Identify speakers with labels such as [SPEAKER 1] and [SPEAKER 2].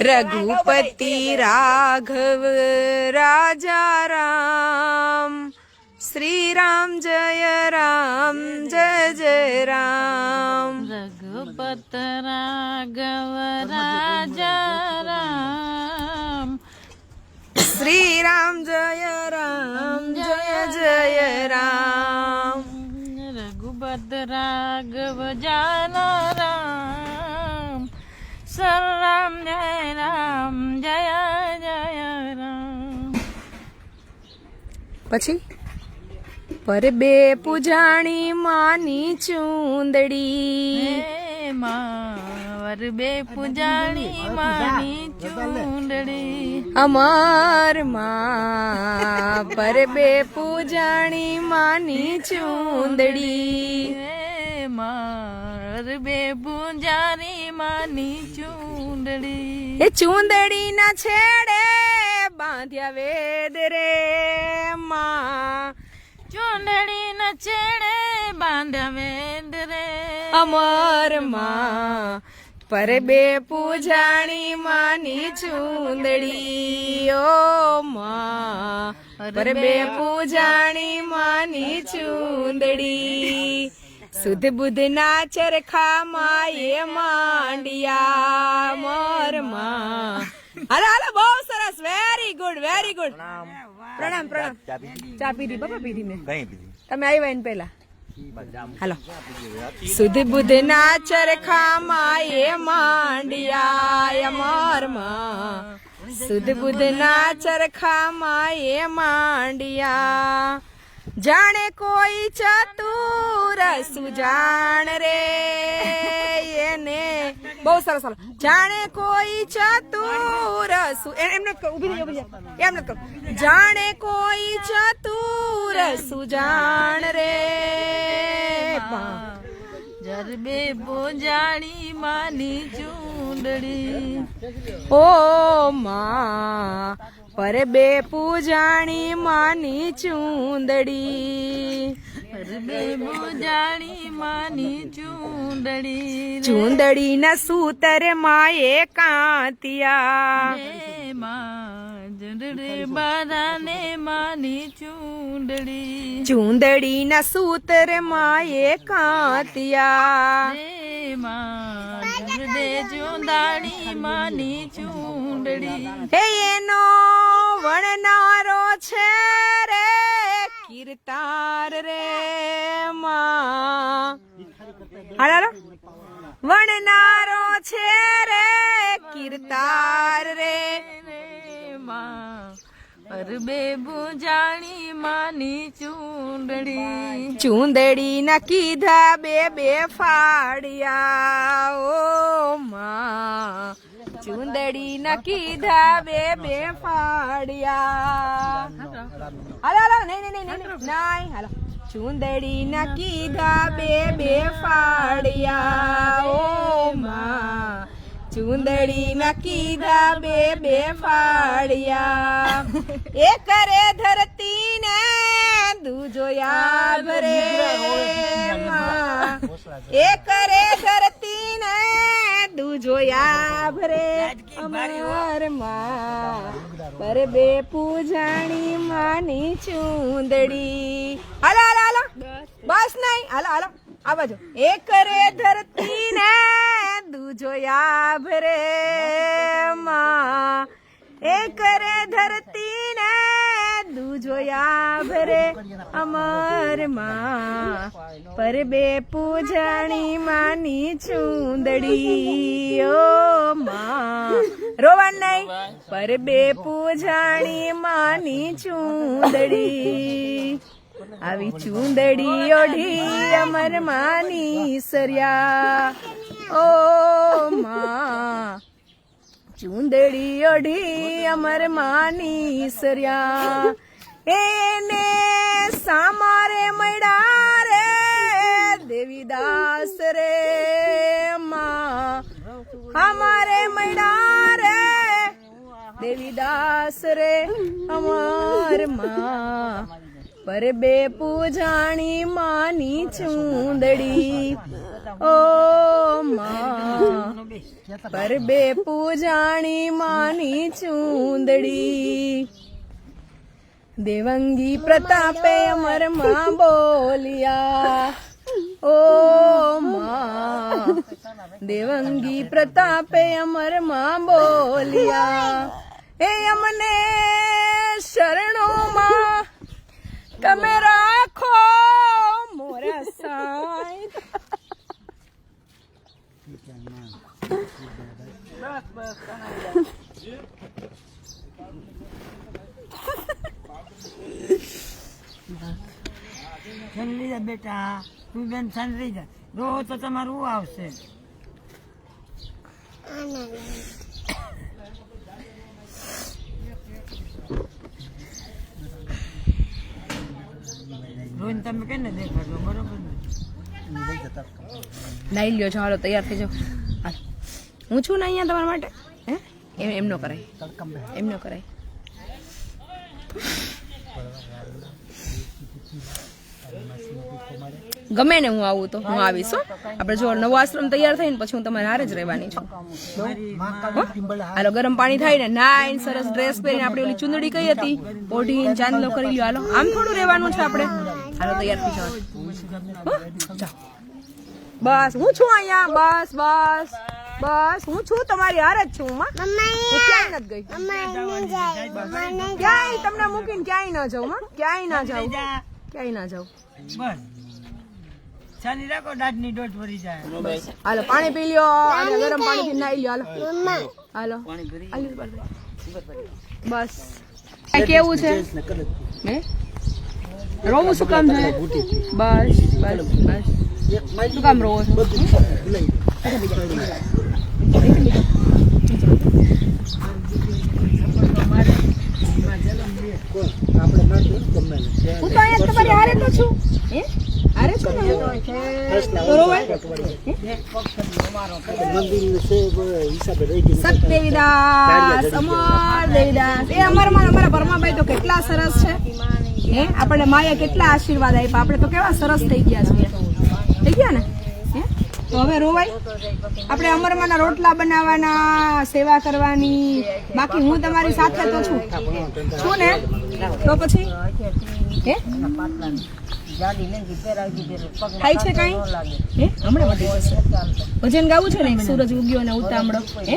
[SPEAKER 1] રઘુપતિ રાઘવ, રાજા રામ શ્રી રામ જય રામ, જય જય રામ.
[SPEAKER 2] રઘુપત રાઘવ, રાજા રામ.
[SPEAKER 1] શ્રી રામ જય રામ જય જય રામ.
[SPEAKER 2] રઘુપત રાઘવ જાનો રામ જય રામ જય જય રામ.
[SPEAKER 1] પછી? પર બે પૂજાણી માની ચૂંદડી.
[SPEAKER 2] હે માવર બે પૂજાણી માની ચૂંદડી.
[SPEAKER 1] અમરમાં પર બે પૂજાણી માની ચૂંદડી.
[SPEAKER 2] હે માર બે પૂજારી માની ચૂંદડી.
[SPEAKER 1] એ ચૂંદડી ના છેડે બાંધ્યા વેદ રે માં.
[SPEAKER 2] ચૂંદડી ના છેડે બાંધ્યા વેદ રે.
[SPEAKER 1] અમરમાં પર બે પૂજાણી માની ચૂંદડી ઓ માં. પર બે પૂજાણી માની ચૂંદડી. સુધ બુધ ના ચરખા માએ માંડિયા મોરમાં હાલો હાલો બહુ સરસ. વેરી ગુડ વેરી ગુડ પ્રણામ. પ્રણામ ચા પીધી બાપા પીધી મેં. તમે આવ્યા એને પહેલા? હાલો. સુધ બુધ ના ચરખા માયે માંડિયા અમરમાં સુધ બુધ ના ચરખા માયે માંડિયા. જાણે કોઈ ચતુર સુજાણ રે એને. બહુ સરસ સરસ જાણે કોઈ ચતુર એ- એમ નથી ઊભી ઊભી એમ નથી જાણે કોઈ ચતુર સુજાણ રે. પા
[SPEAKER 2] જરબે પૂજાણી માની ચૂંદડી.
[SPEAKER 1] ઓ માં પર બે પૂજાણી માની ચૂંદડી.
[SPEAKER 2] જરબે પૂજાણી માની ચૂંદડી.
[SPEAKER 1] ચૂંદડી ના સૂતર માએ કાંતિયા.
[SPEAKER 2] માં બારાને માની ચૂંદડી.
[SPEAKER 1] ચૂંદડી ના સૂતર કાંતિયા.
[SPEAKER 2] માં ચૂંદડી
[SPEAKER 1] હે એનો વણનારો છે રે કીર્તાર રે માં. વણનારો છે રે કીર્તાર
[SPEAKER 2] પરબે પૂજાણી માની ચૂંદડી.
[SPEAKER 1] ચૂંદડી ના કીધા બે બે ફાડિયા ઓ માં. ચૂંદડી ના કીધા બે બે ફાડિયા હાલો હાલો, નહીં નહીં નહીં નહીં હાલો. ચૂંદડી ના કીધા બે બે ફાડિયા ઓ માં. ચૂંદડી ના કીધા બે બે ફાળિયા એ કરે ધરતી ને દૂજો યાદ રે. એ કરે ધરતી ને દૂજો યાદ રે અમારમાં. પર બે પૂજાણી માની ચુંદડી. હાલો હાલો હાલો. બસ. નહીં. હાલો હાલો. આ બાજુ એ કરે ધરતી ને દૂજો યાદ રે માં. એ કરે ધરતી ને દૂજો યાદ રે અમરમાં. પર બે પૂજાણી માની ચૂંદડી ઓ માં. રોવાનું નહીં. પર બે પૂજાણી માની ચૂંદડી. આવી ચૂંદડી ઓઢી અમર માની સર્યા. ઓ માં ચૂંદડી ઓઢી અમર માની સર્યા. એને સામારે મળ્યા રે દેવીદાસ રે માં. હમારે મળ્યા રે દેવીદાસ રે અમારમાં. પર બે પૂજાણી માની ચૂંદડી. ઓ પર બે પૂજાણી માની ચૂંદડી. દેવંગી પ્રતાપે અમરમાં બોલિયા. ઓ દેવંગી પ્રતાપે અમરમાં બોલિયા. એ અમને શરણોમાં તમે રાખો મોરા સાઈ.
[SPEAKER 3] છંડી જા બેટા તું બેન સાંજરી જા રો તો તમારું આવશે રોઈને તમે કેને દેખાડો? બરોબર ને?
[SPEAKER 1] નાઈ લ્યો હાલો, તૈયાર થઈ જાઓ. હાલ. હું છું ને અહીંયા તમારા માટે? હે? એમ એમનો કરાય. એમનો કરાય. ગમે ને હું આવું તો હું આવીશ આપણે જો નવો આશ્રમ તૈયાર થાય ને પછી હું તમારે હારે જ રહેવાની છું. હાલો, ગરમ પાણી થાય ને નાઈન સરસ ડ્રેસ પહેરીને આપણે ઓલી ચુંદડી કઈ હતી? ઓઢી ચાંદલો કરી લ્યો. હાલો, આમ થોડું રહેવાનું છે આપણે. હાલો, તૈયાર થઈ જવાનું બસ હું છું અહીંયા? બસ બસ બસ હું છું તમારી હારે જ છું માં હું ક્યાંય નથી ગઈ. ક્યાંય તમને મૂકીને ક્યાંય ના જાઉં માં ક્યાંય ના જાઉં. ક્યાંય ના જાઉં.
[SPEAKER 3] બસ. ચાલી રાખો દાંતની ડોટ ભરી જાય.
[SPEAKER 1] હાલો પાણી પી લ્યો. અને ગરમ પાણી થી નાઈ લ્યો. હાલો. હાલો. બસ. કેવું છે? હે? રોવું શું કામ છે? બસ બસ બસ. શું કામ રોવો એ અમારા અમારા પરમાભાઈ તો કેટલા સરસ છે. હે? આપણને માયા કેટલા આશીર્વાદ આપ્યા. આપણે તો કેવા સરસ થઈ ગયા છીએ. થઈ ગયા ને? તો હવે રોવાય. આપણે અમરમાના રોટલા બનાવવાના, સેવા કરવાની. બાકી હું તમારી સાથે તો છું. છું ને? તો પછી? હે? થાય છે કાંઈ? ભજન ગાવું છે ને? સૂરજ ઉગ્યો ને ઉતામળો. હે?